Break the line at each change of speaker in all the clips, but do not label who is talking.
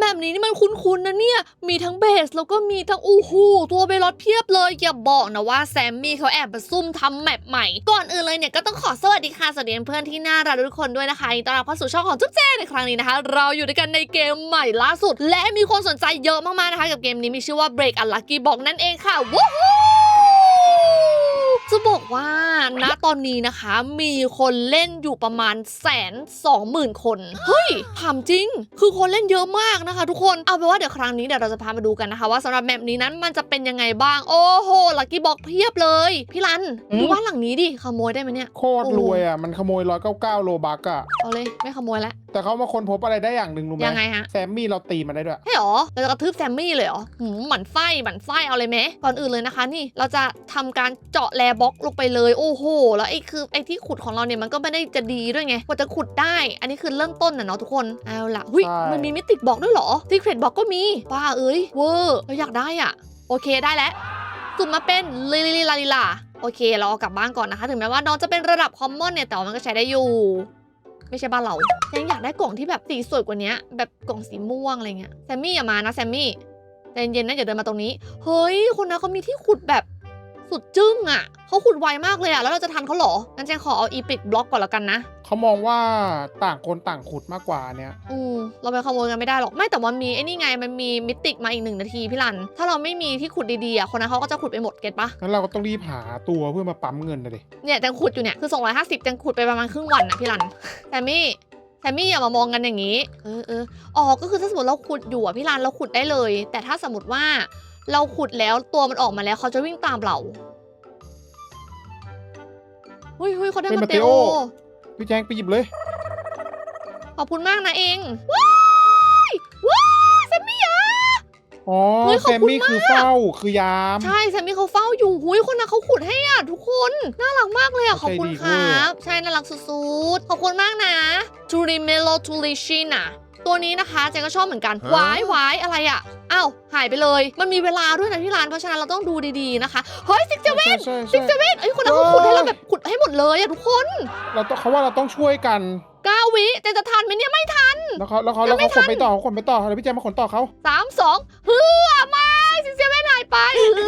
แบบนี้นี่มันคุ้นๆนะเนี่ย มีทั้งเบสแล้วก็มีทั้งอู้หูตัวเบลอดเพียบเลยอย่าบอกนะว่าแซมมี่เขาแอบมาซุ่มทำแมปใหม่ ก่อนอื่นเลยเนี่ยก็ต้องขอสวัสดีค่ะ สวัสดีเพื่อนที่น่ารักทุกคนด้วยนะคะยินต้อนรับเข้าสู่ช่องของจุ๊บเจในครั้งนี้นะคะ เราอยู่ด้วยกันในเกมใหม่ล่าสุด และมีคนสนใจเยอะมากๆนะคะ กับเกมนี้มีชื่อว่า Break Unlucky Box นั่นเองค่ะวู้ฮู้ จะบอกว่าณตอนนี้นะคะมีคนเล่นอยู่ประมาณแสนสองหมื่นคน เฮ้ยถามจริง คือคนเล่นเยอะมากนะคะ ทุกคนเอาเป็นว่าเดี๋ยวครั้งนี้เดี๋ยวเราจะพามาดูกันนะคะ ว่าสำหรับแมปนี้นั้นมันจะเป็นยังไงบ้าง โอ้โหลักกี้บอกเพียบเลย พี่รัน
อืม
ดูบ้านหลังนี้ดิขโมยได้ไหมเนี่ย
โคตรรวยอะมันขโมยร้อยเก้าเก้าโลบักอะ
เอาเลยไม่ขโมยแล้ว
แต่เขามาค้นพบอะไรได้อย่างหนึ่งรู้ไหม
ยังไงฮะ
แซมมี่เราตีมันได้ด้วย
ใช่หรอเราจะกระทืบแซมมี่เลยเหรอหืมหมั่นไส้หมั่นไส้เอาเลยไหมก่อนอื่นเลยนะคะ นี่เราจะทำการเจาะแลบล็อกลงไปเลยโอ้โห แล้วไอ้คือไอ้ที่ขุดของเราเนี่ยมันก็ไม่ได้จะดีด้วยไงกว่าจะขุดได้ อันนี้คือเริ่มต้นนะเนาะทุกคนเอาล่ะหุย
ใช่
มันมีมิติบอกด้วยเหรอซีเครตบอกก็มีบ้าเอ้ยเวอร์เราอยากได้อะ โอเคได้แล้วสุ่มมาเป็นลิลิลิลาลิลาโอเค เราเอากลับบ้านก่อนนะคะ ถึงแม้ว่าน้องจะเป็นระดับคอมมอนเนี่ย แต่ว่ามันก็ใช้ได้อยู่ ไม่ใช่บ้านเรายังอยากได้กล่องที่แบบสีสวยกว่านี้แบบกล่องสีม่วงอะไรเงี้ยแซมมี่อย่ามานะแซมมี่ใจเย็นๆนะอย่าเดินมาตรงนี้ เฮ้ย คนนั้นเขามีที่ขุดแบบ สุดจึ้งอะ่ะเขาขุดไวมากเลยอะ่ะ แล้วเราจะทันเขาเหรองั้นเจนขอเอาอีพิกบล็อกก่อนแล้วกันนะ
เขามองว่าต่างคนต่างขุดมากกว่าเนี่ย
อืมเราไปขโมยกันไม่ได้หรอก ไม่แต่ว่ามีไอ้นี่ไงมันมีมิติกมาอีกหนึ่งนาทีพี่รัน ถ้าเราไม่มีที่ขุดดีๆอะคนนั้นเขาก็จะขุดไปหมดเก็ตปะ
งั้นเราก็ต้องรีบหาตัวเพื่อมาปั๊มเงินนะดิ
เนี่ยแจงขุดอยู่เนี่ยคือ250แจงขุดไปประมาณครึ่งวันนะพี่รันแซมมี่แซมมี่อย่ามามองกันอย่างนี้ เออเอออ๋อก็คือถ้าสมมติเราขุดอยู่อะพี่รันเราขุดได้เลย แต่ถ้าสมมติว่า เราขุดแล้วตัวมันออกมาแล้วเขาจะวิ่งตามเราเฮ้ยเฮ้ยเขาได้
เป็น
มา
มา
เต
เต
โอ
โอพี่แจงไปหยิบเลย
ขอบคุณมากนะเองว้ายว้ายแซมมี่อะ
อ๋อ
เฮ้ยขอบ
แซ
คุณ
มมี่คือเฝ้าคือยาม
ใช่แซมมี่เขาเฝ้าอยู่หุยคนนั้นเขาขุดให้อะทุกคนน่ารักมากเลยอะขอบคุณ
ใจดี
ค
เวอ
รั
ร์
บใช่น่ารักสุดๆขอบคุณมากนะ t u r i m e l o t u l i s h i n a ตัวนี้นะคะเจนก็ชอบเหมือนกันวายวายอะไรอะอ้าวหายไปเลย มันมีเวลาด้วยนะที่ร้านเพราะฉะนั้นเราต้องดูดีๆนะคะเฮ้ยซิกเจเว่น
ใช่
ซิ
ใช่
กเจเว่นเอ้ยคนนั้นเขาขุดให้เราแบบขุดให้หมดเลยอะทุกคน
เราต้องเขาว่าเราต้องช่วยกัน
เก้าวิเจนจะทันไหมเนี่ยไม่ทัน
แล้วเขาแล้วเขา
ยั
แล้
ง
ว
ไม่
เขาข
ทั
น
น
ไปต่อเขาขนไปต่อแล้วพี่แจงมาขนต่อเขา
สามสองเฮือไม่ซิกเซเว่นหายไปเฮือ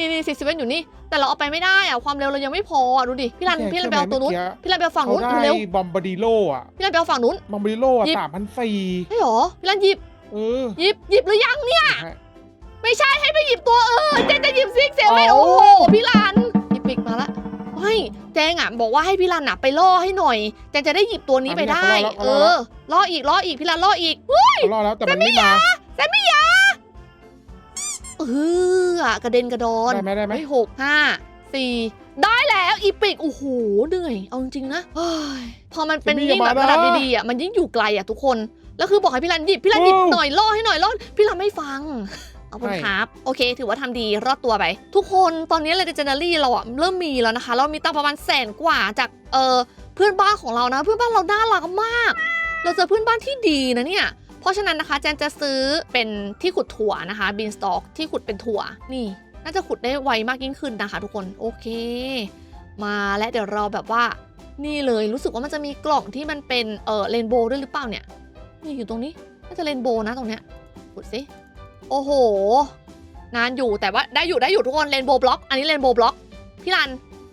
นี่นี่ซิกเซเว่นอยู่นี่ แต่เราเอาไปไม่ได้อะความเร็วเรายังไม่พออะดูดิ พี่รัน
แจง
พี่รันไปเอาตัวนู้น
เชื่อไหม
พี่รันไปเอาฝั่ง
เขา
นู้น
ได้
เร็ว
บอมบาร์ดิโลอะ
พี่รันไปเอาฝั่งนู้น
บอมบาร์ดิโลอะ
หยิบ
สามพันสี่
ใช่หรอ พี่รันหยิบ
เออ
หยิบ หยิบหรือยังเนี่ย ไม่ใช่ให้ไปหยิบตัวเออเจนจะหยิบซิกเซเว่น
เอา
โอ้โห พี่รันหยิบปิกมาละไม่แจงอะบอกว่าให้พี่รันอะไปล่อให้หน่อยแจงจะได้หยิบตัวนี้ไปได้ เออ ล่ออีก ล่ออีก พี่รันล่ออีก
เขารอดแล้วแต่มันไม่มา
แซมมี่ยา เออกระเด็นกระดอน
ได้ไหมได้ไหม
เฮ้ยหกห้าสี่ได้แล้วอีปิกโอ้โหเหนื่อย เอาจริงๆนะเฮ้ยพอมันเป็น
แซมมี่
ยิ่งแบบ
อย่ามานะ
ระดับดีๆอะมันยิ่งอยู่ไกลอะทุกคนแล้วคือบอกให้พี่รันหยิบพี่รันหยิบ
โอ้
หน่อยล่อให้หน่อยล่อพี่รันไม่ฟังเอาคุณ
ใช่
ครับ โอเค ถือว่าทำดีรอดตัวไป ทุกคนตอนนี้เลเจนดารี่เราอะเริ่มมีแล้วนะคะ เรามีตังค์ประมาณแสนกว่าจากเออเพื่อนบ้านของเรานะ เพื่อนบ้านเราน่ารักมาก เราเจอเพื่อนบ้านที่ดีนะเนี่ย เพราะฉะนั้นนะคะแจนจะซื้อเป็นที่ขุดถั่วนะคะบินสต็อกที่ขุดเป็นถั่วนี่ น่าจะขุดได้ไวมากยิ่งขึ้นนะคะ ทุกคนโอเค มาและเดี๋ยวเราแบบว่า นี่เลยรู้สึกว่ามันจะมีกล่องที่มันเป็นเออเรนโบว์ด้วยหรือเปล่าเนี่ยนี่อยู่ตรงนี้น่าจะเรนโบว์นะตรงเนี้ยขุดสิโอ้โห นานอยู่แต่ว่าได้อยู่ได้อยู่ทุกคนเรนโบว์บล็อกอันนี้เรนโบว์บล็อกพี่รัน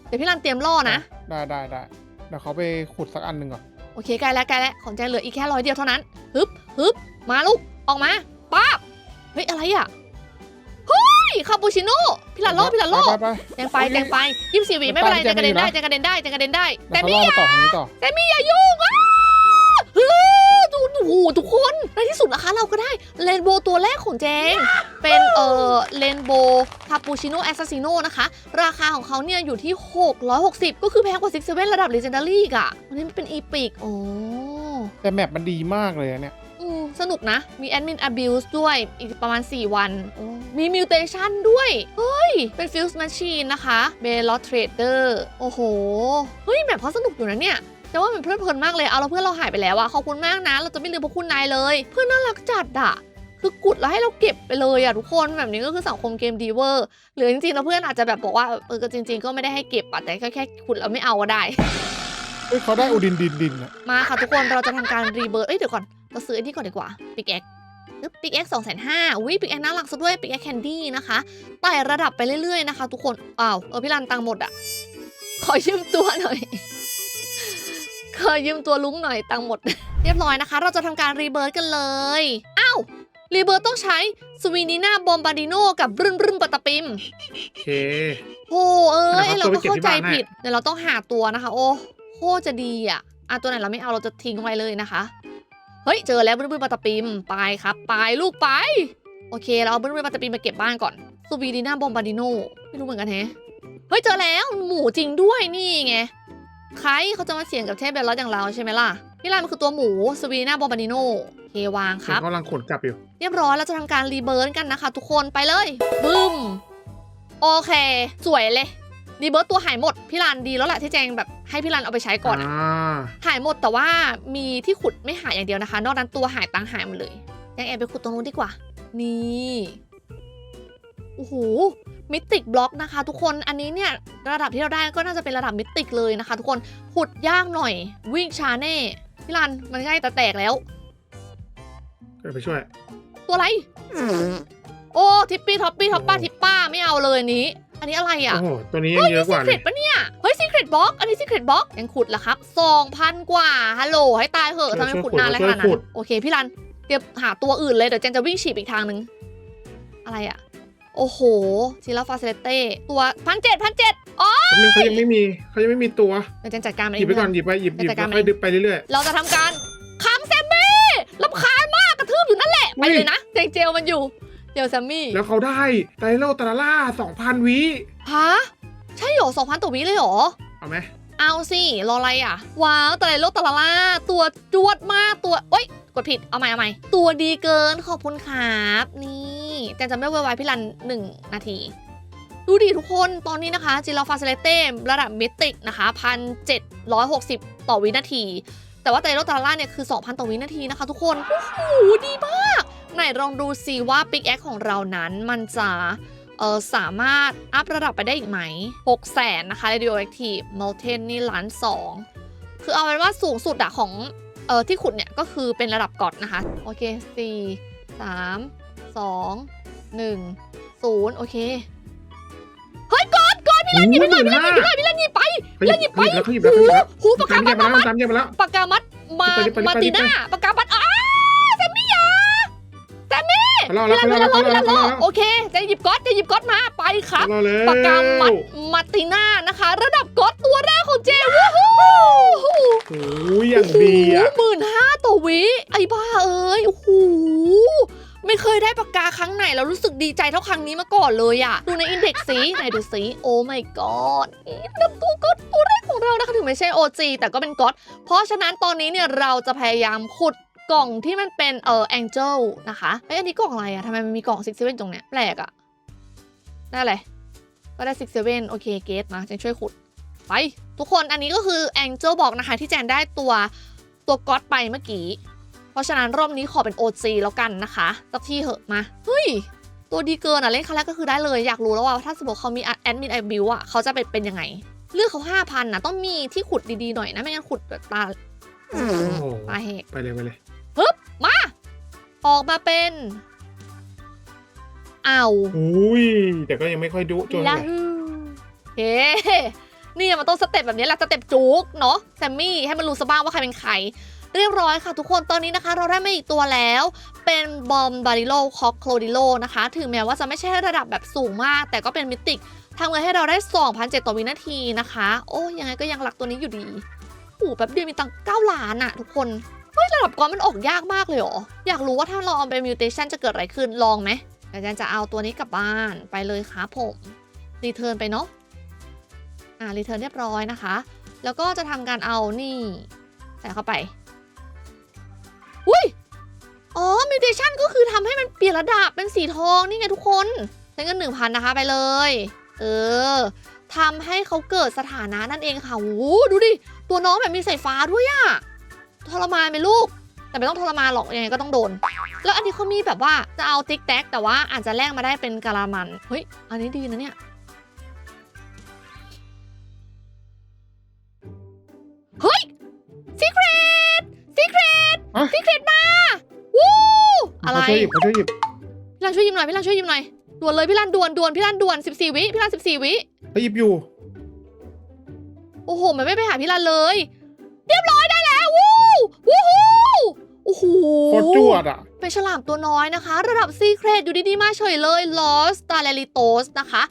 เดี๋ยวพี่รันเตรียมล่อนะ
ได้ได้ได้เดี๋ยวเขาไปขุดสักอันหนึ่งก่อน
โอเคใกล้แล้วใกล้แล้วของแจงเหลืออีกแค่ร้อยเดียวเท่านั้นฮึบ ฮึบมาลูก ออกมาป้าบเฮ้ย อะไรอะ เฮ้ย คาปูชิโน่พี่ลันโลพี่ลันโล
ไปไป
แจงไปแจงไปยี่สิบสี่วิไม่เป็นไร
ไป
แจงกระเด็นได้
ไป
แจงกระเด็นได้แจงกระเด็นได้
ไป
แต่
เดี๋ยว
นี่
เขาล่อมาต่อทางนี้ต่อ
แต่มี่อย่ายุ่งอ้าเฮ้ยดูดูโอ้โหทุกคนในที่สุดนะคะเราก็ได้เรนโบว์ตัวแรกของแจง เป็นเอ่อเรนโบว์คาปูชิโน่แอสซ s ซิโนนะคะ ราคาของเขาเนี่ยอยู่ที่ 660 ก็คือแพงกว่า Six Seven ระดับ Legendary อีกอะอันนี้มันเป็นอีพิกโอ้
แต่แมปมันดีมากเลยอะเนี่ย
อืม สนุกนะ มี Admin Abuse ด้วย อีกประมาณ 4 วันโอ้มี Mutation ด้วย เฮ้ย เป็น Fuse Machine นะคะ b e l o t Trader โอ้โห เฮ้ย แบบเขาสนุกอยู่นะเนี่ยแต่ว่ามันเพลิดเพลินมากเลย เอาแล้วเพื่อนเราหายไปแล้วอะขอบคุณมากนะ เราจะไม่ลืมพวกคุณนายเลย เพื่อนน่ารักจัดอะคือกุดแล้วให้เราเก็บไปเลยอะทุกคนแบบนี้ก็คือสังคมเกมดีเวอร์ หรือจริงๆแล้วเพื่อนอาจจะแบบบอกว่าเออก็จริง ๆ ก็ไม่ได้ให้เก็บอะแต่แค่แค่ขุดแล้วไม่เอาก็ได้
เฮ้ยเขาได้อุดินดินดินอะ
มาค่ะทุกคนเราจะทำการรีเบิร์ตเอ้ยเดี๋ยวก่อน เเราซื้ออันนี้ก่อนดีกว่าปิกแอคปิกแอคสองแสนห้าอุ้ยปิกแอคน่ารักซะด้วยปิกแอคแคนดี้นะคะไต่ระดับไปเรื่อยๆนะคะ ทุกคนอ้าวเออพี่รันตังค์หมดอะขอยืมตัวหน่อยขอยืมตัวลุงหน่อยตังค์หมด เรียบร้อยนะคะ เราจะทำการรีเบิร์ตกันเลยอ้าวรีเบิร์ตต้องใช้สวีนีน่าบอมบาดิโนกับรึนรึนปัตตะปิม
โอเค
โอ้เอ้ย
เดี๋ยว
เรา
เขา
ก็เข้าใจ
ตัวไปเก็บที่บ้านให้
ผิดเดี๋ยวเราต้องหาตัวนะคะ โอ้โคตรจะดีอะอะตัวไหนเราไม่เอาเราจะทิ้งไว้เลยนะคะ เฮ้ย เจอแล้วบึ้นบึ้นปาตะปิมไปครับ ไปลูกไป โอเค เราเอาบึ้นบึ้นปาตะปิมมาเก็บบ้านก่อนซูบีดีน่าบอมบาดิโนไม่รู้เหมือนกันแฮะเฮ้ย เจอแล้วหมูจริงด้วยนี่ไง ใครเขาจะมาเสี่ยงกับเทพเบลลอดอย่างเราใช่ไหมล่ะ นี่แหละมันคือตัวหมูสวีน่าบอมบาดิโนโอเควางครับ
กำลังขนกลับอยู่
เรียบร้อยเราจะทำการรีเบิร์นกันนะคะ ทุกคนไปเลยบึ้มโอเค สวยเลย รีเบิร์ตตัวหายหมดพี่รันดีแล้วแหละที่แจงแบบให้พี่รันเอาไปใช้ก่อนอะ
อ่า
หายหมดแต่ว่ามีที่ขุดไม่หายอย่างเดียวนะคะ นอกนั้นตัวหายตังหายหมดเลยยังแอบไปขุดตรงนู้นดีกว่า นี่โอ้โหมิติกบล็อกนะคะ ทุกคนอันนี้เนี่ยระดับที่เราได้ก็น่าจะเป็นระดับมิติกเลยนะคะ ทุกคนขุดยากหน่อยวิ่งช้าแน่พี่รันมันใกล้แต่แตกแล้ว
เดี๋ยวไปช่วย
ตัวอะไรโอ้ทิปปี้ท็อปปี้ท็อปป้าทิปป้าไม่เอาเลยอันนี้ อันนี้อะไรอะ
โอ้โหตัวนี้ยังเยอะก
ซี
ว่า
เค
เล
ร
ย
ตปะเนี่ย เฮ้ยซีเครตบ็อกอันนี้ซีเครตบ็อกยังขุดละครับสองพันกว่า ฮัลโหล ให้ตายเหอะทำไมขุดนานอะไรขนาดนั้น โอเค พี่รัน เดี๋ยวหาตัวอื่นเลย เดี๋ยวเจนจะวิ่งฉีบอีกทางนึง อะไรอะ โอ้โหซิลาฟาเซเลเต้ตัวพันเจ็ดพันเจ็ดอ๋อ
แป๊บนึงเขายังไม่มีเขายังไม่มีตัว
เดี๋ยวเจนจัดการมัน
ห
เอ
ยิบ
ง
ไปก่อน
เพื่อน
หยิบไปหยิบหยิบ
จัดการ
แล้วค่อยดึบไปเรื่อย
เราจะทำการค้ำแซมมี่ลำคาญมากกระทืบอยู่นั่นแหละ ไปเลยนะเจงเจลมันอยู่ เจลแซมมี่
ๆแล้วเขาได้ไดโลตาลาล่าสองพันวิ
ฮะใช่เหรอสองพันต่อวิเลยเหรอ
เอาไหม
เอาสิ รออะไรอะ ว้าวแต่โลกตะละล่า ตัวจวดมากตัวเอ้ยกดผิด เอาใหม่เอาใหม่ตัวดีเกินขอบคุณครับ นี่แต่จะไม่ไวๆพี่รันหนึ่งนาที ดูดิทุกคนตอนนี้นะคะ จิลาฟาเซเลเต้ระดับมิติกนะคะพันเจ็ดร้อยหกสิบต่อวินาที แต่ว่าแต่โลกตะละล่าเนี่ยคือ 2,000 ต่อวินาทีนะคะ ทุกคน โอ้โหดีมาก ไหนลองดูซิว่าปิกแอคของเรานั้นมันจะเออสามารถอัพระดับไปได้อีกไหม 6 0แสนนะคะ Radioactive Mountain นี่ล้านสองคือเอาเป็นว่าสูงสุดอะของเออที่ขุดเนี่ยก็คือเป็นระดับกอดนะคะ โอเค 4 3 2 1 0 โอเค เฮ้ยกอดกอด
พี่ลันหยิบไปหมื่นห้า
พี่ลันพี่ลันหยิบไป
เขาหยิบ
พี่ลันหยิบไป
แล้วเขาหยิบแล้วเขาหยิบแล้ว
หูปาก
ตากา
มมั
เยี่ย
ด
มแล้วตามเยี่ยมแล้ว
ปากกามัดมา
ไปดิไปดิ
มา
ไปดิ
ตีหน้าปากกา มมี่
เขารอแล้ว
พี่
เขา
ลัน
รอ
พี่
แล้ว
ลัน
เขารอแล้ว
โอเคจะหยิบก๊อตจะหยิบก๊อตมาไปครับ
เขารอแล้ว
ปากกามัดมาติน่านะคะ ระดับก๊อตตัวแรกของเจวู้ฮู้
โอ้ยอย่างดีอะ
หมื่นห้าต่อวิไอ้บ้าเอ้ยโอ้โหไม่เคยได้ปากกาครั้งไหนแล้วรู้สึกดีใจเท่าครั้งนี้มาก่อนเลยอะดูในอินเด็กซ์สิไหนดูสิโอ้ my god นี่ระดับตัวก๊อตตัวแรกของเรานะคะถึงไม่ใช่ OG แต่ก็เป็นก๊อตเพราะฉะนั้นตอนนี้เนี่ยเราจะพยายามขุด กล่องที่มันเป็นเอ่อ Angel นะคะเอ้ยอันนี้กล่องอะไรอะทำไมมันมีกล่อง Six Seven ตรงเนี้ยแปลกอะได้อะไรก็ได้ Six Seven โอเคเกตมาจะช่วยขุดไปทุกคนอันนี้ก็คือ Angel บอกนะคะ ที่แจนได้ตัวตัวก๊อตไปเมื่อกี้ เพราะฉะนั้นรอบนี้ขอเป็น OG แล้วกันนะคะสักที่เหอะมาเฮ้ยตัวดีเกินอะเล่นครั้งแรกก็คือได้เลยอยากรู้แล้วว่าถ้าสมมติเขามีแอดมินไอบิวอะเขาจะเป็นเป็นยังไง เลือกเขาห้าพันนะต้องมีที่ขุดดีๆหน่อยนะ ไม่งั้นขุดแบบตา
โอ้โห
ตาแหก
ไปเลยไปเลย
มา ออกมาเป็นเอา
อุ้ย แต่ก็ยังไม่ค่อยดุจน
ลา
เลย
ฮูเฮ้นี่มันต้องสเต็ปแบบนี้แหละสเต็ปจุกเนาะแซมมี่ให้มันรู้ซะบ้างว่าใครเป็นใครเรียบร้อยค่ะทุกคนตอนนี้นะคะ เราได้มาอีกตัวแล้ว เป็นบอมบาริโลคอคโคลดิโลนะคะ ถึงแม้ว่าจะไม่ใช่ระดับแบบสูงมาก แต่ก็เป็นมิติกทำเงินให้เราได้ 2,007ต่อวินาทีนะคะ โอ้ยังไงก็ยังรักตัวนี้อยู่ดีโอ้แป๊บเดียวมีตังค์9ล้านอะทุกคนเฮ้ยระดับก้อนมันออกยากมากเลยเหรอ อยากรู้ว่าถ้าเราเอาไปมิวเทชันจะเกิดอะไรขึ้น ลองไหมเดี๋ยวอาจารย์จะเอาตัวนี้กลับบ้านไปเลยครับผม รีเทิร์นไปเนาะ อ่า รีเทิร์นเรียบร้อยนะคะ แล้วก็จะทำการเอานี่ ใส่เข้าไป อุ้ย อ๋อ มิวเทชันก็คือทำให้มันเปลี่ยนระดับเป็นสีทองนี่ไงทุกคนใช้เงินหนึ่งพันนะคะไปเลย เออทำให้เขาเกิดสถานะนั่นเองค่ะโอ้ดูดิ ตัวน้องแบบมีสายฟ้าด้วยอะ ทรมานไหมลูก แต่ไม่ต้องทรมานหรอกยังไงก็ต้องโดน แล้วอันนี้เขามีแบบว่าจะเอาติ๊กแท็กแต่ว่าอาจจะแลกมาได้เป็นกะลามัน เฮ้ย อันนี้ดีนะเนี่ยเฮ้ยซีเครตซีเครต
ฮะ
ซีเครตมาอะไร
เขาช่วยหยิบเขาช่วยหยิบ
พี่รันช่วยยิ้มหน่อยพี่รันช่วยยิ้มหน่อยด่วนเลยพี่รันด่วนด่วนพี่รันด่วน14วิพี่รัน14วิ
เขาหยิบอยู่
โอ้โหมันไม่ไปหาพี่รันเลย เรียบร้อยได้แล้ ววู้วู้ฮู้โอ้โห
โคตรจวดอะ
เป็นฉลามตัวน้อยนะคะ ระดับซีเครตอยู่ดีๆมาเฉยเลย Lost s t a r l e t o s นะคะ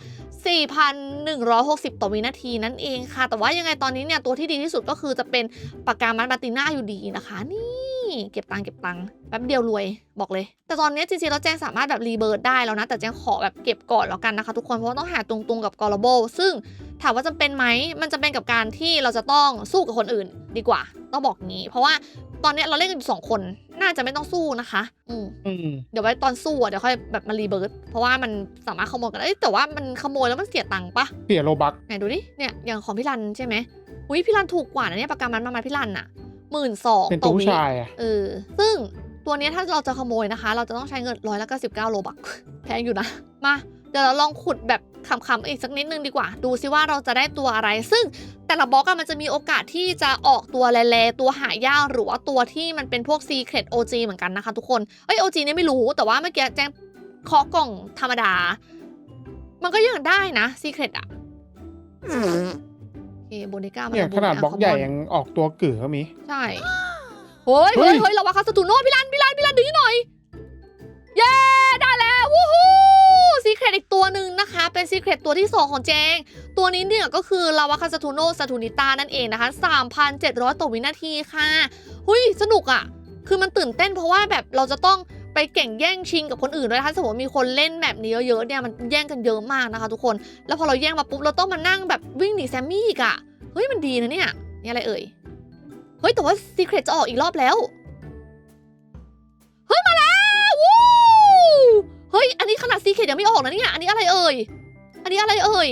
4,160 ต่อวินาทีนั่นเองค่ะ แต่ว่ายังไงตอนนี้เนี่ย ตัวที่ดีที่สุดก็คือจะเป็นปากกามันบาติน่าอยู่ดีนะคะนี่ เก็บตังค์เก็บตังค์แป๊บเดียวรวยบอกเลย แต่ตอนนี้จริงๆแล้วแจงสามารถแบบรีเบิร์ดได้แล้วนะ แต่แจงขอแบบเก็บก่อนแล้วกันนะคะ ทุกคนเพราะว่าต้องหาตรงๆกับกอร์โบซึ่งถามว่าจำเป็นไหมมันจะเป็นกับการที่เราจะต้องสู้กับคนอื่นดีกว่า ต้องบอกงี้ เพราะว่าตอนนี้เราเล่นกันอยู่สองคนน่าจะไม่ต้องสู้นะคะ อืม
อืม
เดี๋ยวไว้ตอนสู้อะเดี๋ยวค่อยแบบมารีเบิร์ดเพราะว่ามันสามารถขโมยกันได้เอ้ยแต่ว่ามันขโมยแล้วมันเสียตังค์ปะ
เสียโลบัก
ไหนดูดิเนี่ยอย่างของพี่รันใช่ไหมอุ้ยพี่รันถูกกว่านะเนี่ยประกันมันประมาณพี่รันอะ หมื่นสอง
เป็น
ต่
ตั
อ
ว
วิ
ผู้ชายอะ
เออ ซึ่งตัวเนี้ยถ้าเราจะขโมยนะคะ เราจะต้องใช้เงินร้อยละก็สิบเก้าโลบักแพงอยู่นะ มา เดี๋ยวเราลองขุดแบบขำๆอีกสักนิดนึงดีกว่า ดูซิว่าเราจะได้ตัวอะไร ซึ่งแต่ละบล็อกอะมันจะมีโอกาสที่จะออกตัวแลๆตัวหายากหรือว่าตัวที่มันเป็นพวก Secret OG เหมือนกันนะคะทุกคนเอ้ย OG เนี่ยไม่รู้แต่ว่าเมื่อกี้แจ้งเคาะกล่องธรรมดา มันก็ยังได้นะ Secret อะโอ เคโบนิก้ามา
เนี่ย
ทำ
ขนาดะบล็อกใหญ่
คมน
ยังออกตัวกือก็มี
ใช่เฮ้ย
เฮ้
เฮ้ย
ย
เฮ้ยเราว่าคาสตูโน่พี่ลันพี่ลันพี่ลันดึงให้หน่อย เย้ได้แล้ววู้ฮู้ซีเครตอีกตัวหนึ่งนะคะ เป็นซีเครตตัวที่ 2 ของเจง ตัวนี้เนี่ยก็คือลาวาคาสตูโนสตูนิตานั่นเองนะคะ 3,700 ต่อวินาทีค่ะ หุยสนุกอะ่ะ คือมันตื่นเต้นเพราะว่าแบบเราจะต้อง ไปเก่งแย่งชิงกับคนอื่นด้วยนะคะสมมติมีคนเล่นแบบนี้เยอะๆเนี่ยมันแย่งกันเยอะมากนะคะ ทุกคน แล้วพอเราแย่งมาปุ๊บเราต้องมานั่งแบบวิ่งหนีแซมมี่อีกอะเฮ้ยมันดีนะเนี่ยนี่อะไรเอ่ยเฮ้ยแต่ว่า Secret จะออกอีกรอบแล้วเฮ้ยมาแล้ววู้เฮ้ยอันนี้ขนาด Secret ยังไม่ออกนะเนี่ยอันนี้อะไรเอ่ยอันนี้อะไรเอ่ย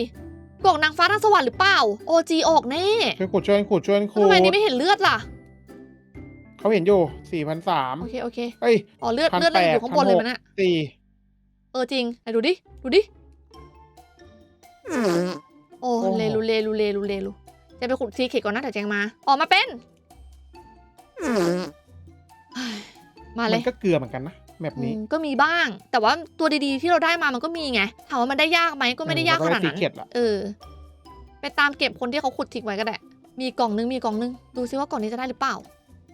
กล่องนางฟ้านางสวรรค์หรือเปล่า OG ออกแน่
ช่วยขุดช่วยขุดช่วยขุ
ทำ
ด
ไมอันนี้ไม่เห็นเลือดล่ะ
เขาเห็นอยู่สี่พันสาม
โอเคโอเค
เฮ้ย
อ๋อเลือด
1,800
เลือดอะไรอยู่ข้างบนเลยมันอะ
สี่
เออจริงไหนดูดิ ดูดิ โอ้เลลูเลลูเลลูเลลูจะไปขุด Secret ก่อนนะเดี๋ยวแจงมา ออกมาเป็นเฮ้ยมาเลย
มันก็เกลือเหมือนกันนะแบบนี้
อืมก็มีบ้าง แต่ว่าตัวดีๆที่เราได้มามันก็มีไง ถามว่ามันได้ยากไหมก็ไม่ได้ยากขนาดนั้น
เข็ดละ
เออ ไปตามเก็บคนที่เขาขุดทิ้งไว้ก็ได้ มีกล่องนึงมีกล่องนึง ดูซิว่ากล่องนี้จะได้หรือเปล่า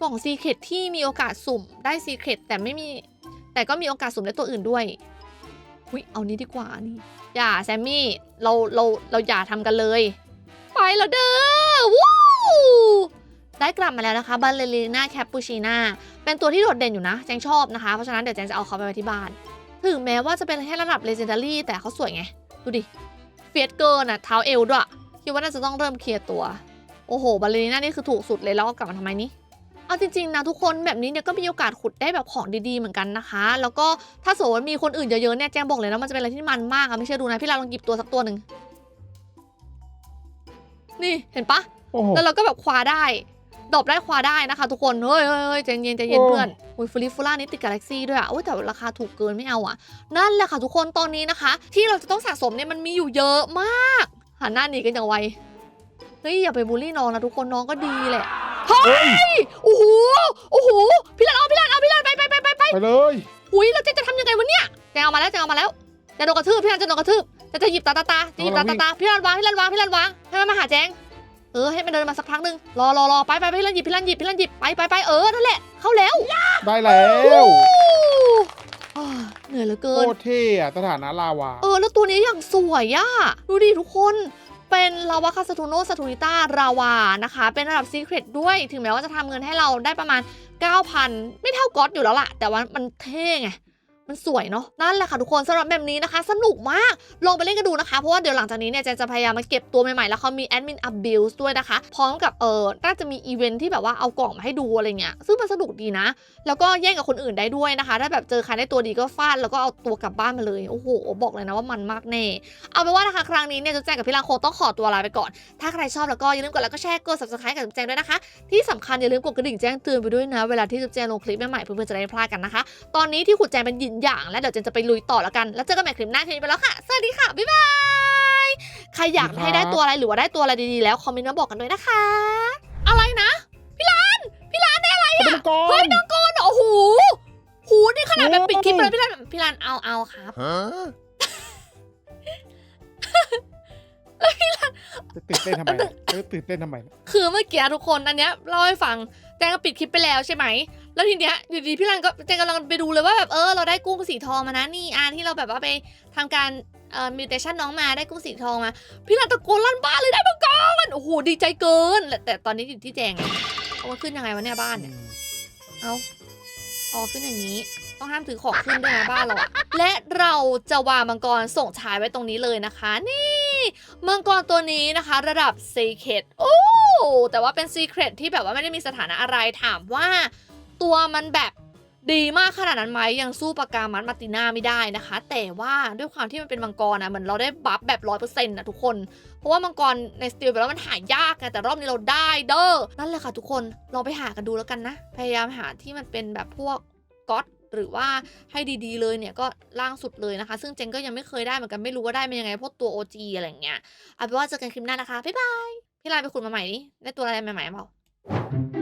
กล่องซีเคร็ตที่มีโอกาสสุ่มได้ซีเคร็ตแต่ไม่มี แต่ก็มีโอกาสสุ่มได้ตัวอื่นด้วยอุยเอานี้ดีกว่านี่อย่าแซมมี่เราเราเราอย่าทำกันเลย ไปแล้วเด้อวู้ได้กลับมาแล้วนะคะบัลเลริน่าแคปปูชิน่าเป็นตัวที่โดดเด่นอยู่นะแจงชอบนะคะ เพราะฉะนั้นเดี๋ยวแจงจะเอาเขาไปไว้ที่บ้าน ถึงแม้ว่าจะเป็นแค่ระดับเลเจนดารี่แต่เขาสวยไง ดูดิเฟียสเกินอะเท้าเอวด้วยคิดว่าน่าจะต้องเริ่มเคลียร์ตัว โอ้โหบาเลริน่านี่คือถูกสุดเลยแล้วก็กลับมาทำไมนี่ เอาจริงๆนะทุกคนแบบนี้เนี่ยก็มีโอกาสขุดได้แบบของดีๆเหมือนกันนะคะ แล้วก็ถ้าสมมติว่ามีคนอื่นเยอะๆเนี่ยแจงบอกเลยนะมันจะเป็นอะไรที่มันมากอะไม่เชื่อดูนะพี่ลาลองหยิบตัวสักตัวหนึ่งนี่เห็นปะ
โอ้โห
แล้วเราก็แบบคว้าได้ดรอปได้คว้าได้นะคะ ทุกคนเฮ้ยเฮ้ยเฮ้ยใจเย็นใจเย็น
โอ้
เพื่อนอุ้ยฟลิฟูล่านี่ติดกาแล็กซี่ด้วยอะโอ้ยแต่ราคาถูกเกินไม่เอาอะนั่นแหละค่ะทุกคนตอนนี้นะคะ ที่เราจะต้องสะสมเนี่ยมันมีอยู่เยอะมากหันหน้าหนีกันอย่างไวเฮ้ยอย่าไปบูลลี่น้องนะทุกคนน้องก็ดีแหละ
เฮ้ย
โอ้โหโอ้โหพี่ลันเอาพี่ลันเอาพี่ลันไปไปไปไปไป
ไปเลย
อุ้ยแล้วเจ๊จะทำยังไงวะเนี่ยแจงเอามาแล้วแจงเอามาแล้วจะโดนกระทืบพี่ลันจะโดนกระทืบจะจะหยิบตาตาตาจะหยิบตาตาตาพี่ลันวางพี่ลันวางพี่ลันวางให้มันมาหาแจงเออให้มันเดินมาสักพักหนึ่งรอรอรอไปไปไปพี่ลันหยิบพี่ลันหยิบพี่ลันหยิบไปไปไปเออนั่นแหละเข้าแล้ว
ได้แล้ว
อ่าเหนื่อยเหลือเกิ
โคนตรเท่อะสถานะลาวา
เออ แล้วตัวนี้อย่างสวยอะดูดิทุกคน เป็นลาวาคาสตูโนสตูนิต้าราวานะคะ เป็นระดับซีเครตด้วย ถึงแม้ว่าจะทำเงินให้เราได้ประมาณ 9,000 ไม่เท่าก๊อตอยู่แล้วล่ะ แต่ว่ามันเท่ไง มันสวยเนาะนั่นแหละค่ะทุกคนสำหรับแบบนี้นะคะ สนุกมากลองไปเล่นกันดูนะคะ เพราะว่าเดี๋ยวหลังจากนี้เนี่ยแจนจะพยายามมาเก็บตัวใหม่ๆ แล้วเขามีแอดมินอัพบิลส์ด้วยนะคะ พร้อมกับเออน่าจะมีอีเวนท์ที่แบบว่าเอากล่องมาให้ดูอะไรเงี้ยซึ่งมันสนุกดีนะ แล้วก็แย่งกับคนอื่นได้ด้วยนะคะ ถ้าแบบเจอใครได้ตัวดีก็ฟาดแล้วก็เอาตัวกลับบ้านมาเลยโอ้โหบอกเลยนะว่ามันมากแน่เอาเป็นว่านะคะครั้งนี้เนี่ยจุ๊บแจงกับพี่ลังคงต้องขอตัวลาไปก่อน ถ้าใครชอบแล้วก็อย่าลืมกดไลค์ก็แชร์กด subscribe กับจุ๊บแจงด้วยนะคะ ที่สำคัญอย่าลืมกดกระดิ่งแจ้งเตือนไปด้วยนะ เวลาที่จุ๊แจงลงคลิปใหม่ๆเพื่อนๆจะได้ไม่พลาดกันนะคะ ตอนนี้ที่ขุดแจงเป็นหยินหยางแล้วเดี๋ยวเจนจะไปลุยต่อแล้วกัน แล้วเจอกันใหม่คลิปหน้าคลิปนี้ไปแล้วค่ะ สวัสดีค่ะ บ๊ายบาย ใครอยากให้ได้ตัวอะไรหรือว่าได้ตัวอะไรดีๆแล้วคอมเมนต์มาบอกกันด้วยนะคะ อะไรนะ
เขาเป็นกอง
โอ้โหหูนี่ขนาดแบบปิดคลิปไปเลยพี่รันพี่รันเอาเอาครับ
Huh?
ตื่นเต้นทำไมล่ะจะตื่นเต้นทำไมล่ะ
คือเมื่อกี้ทุกคนอันเนี้ยเล่าให้ฟังแจงก็ปิดคลิปไปแล้วใช่ไหม แล้วทีเนี้ยอยู่ดีพี่รันก็แจงกำลังไปดูเลยว่าแบบเออเราได้กุ้งสีทองมานะนี่อาที่เราแบบว่าไปทำการเอ่อมิวเทชันน้องมาได้กุ้งสีทองมา พี่รันตะโกนลั่นบ้านเลยได้มังกรโอ้โหดีใจเกิน แต่ตอนนี้อยู่ที่แจงเอามาขึ้นยังไงวะเนี่ยบ้านเนี่ยเอาอ๋อขึ้นอย่างนี้ต้องห้ามถือของขึ้นด้วยนะบ้านเราอะและเราจะวางมังกรส่งฉายไว้ตรงนี้เลยนะคะ นี่ มังกรตัวนี้นะคะ ระดับ Secret โอ้แต่ว่าเป็น Secret ที่แบบว่าไม่ได้มีสถานะอะไรถามว่า ตัวมันแบบดีมากขนาดนั้นไหมยังสู้ปากกามันมาติน่าไม่ได้นะคะ แต่ว่าด้วยความที่มันเป็นมังกรนะเหมือนเราได้บัฟแบบร้อยเปอร์เซ็นต์นะทุกคน เพราะว่ามังกรในสตีลไปแล้วมันหายากไงแต่รอบนี้เราได้เด้อนั่นแหละค่ะทุกคนลองไปหากันดูแล้วกันนะ พยายามหาที่มันเป็นแบบพวกก๊อต หรือว่าให้ดีๆเลยเนี่ยก็ล่างสุดเลยนะคะ ซึ่งเจนก็ยังไม่เคยได้เหมือนกันไม่รู้ว่าได้เป็นยังไงพวกตัว OG อะไรเงี้ยเอาเป็นว่าเจอกันคลิปหน้านะคะบ๊ายบายพี่ลายไปขุดมาใหม่นี่ได้ตัวอะไรใหม่ๆเปล่า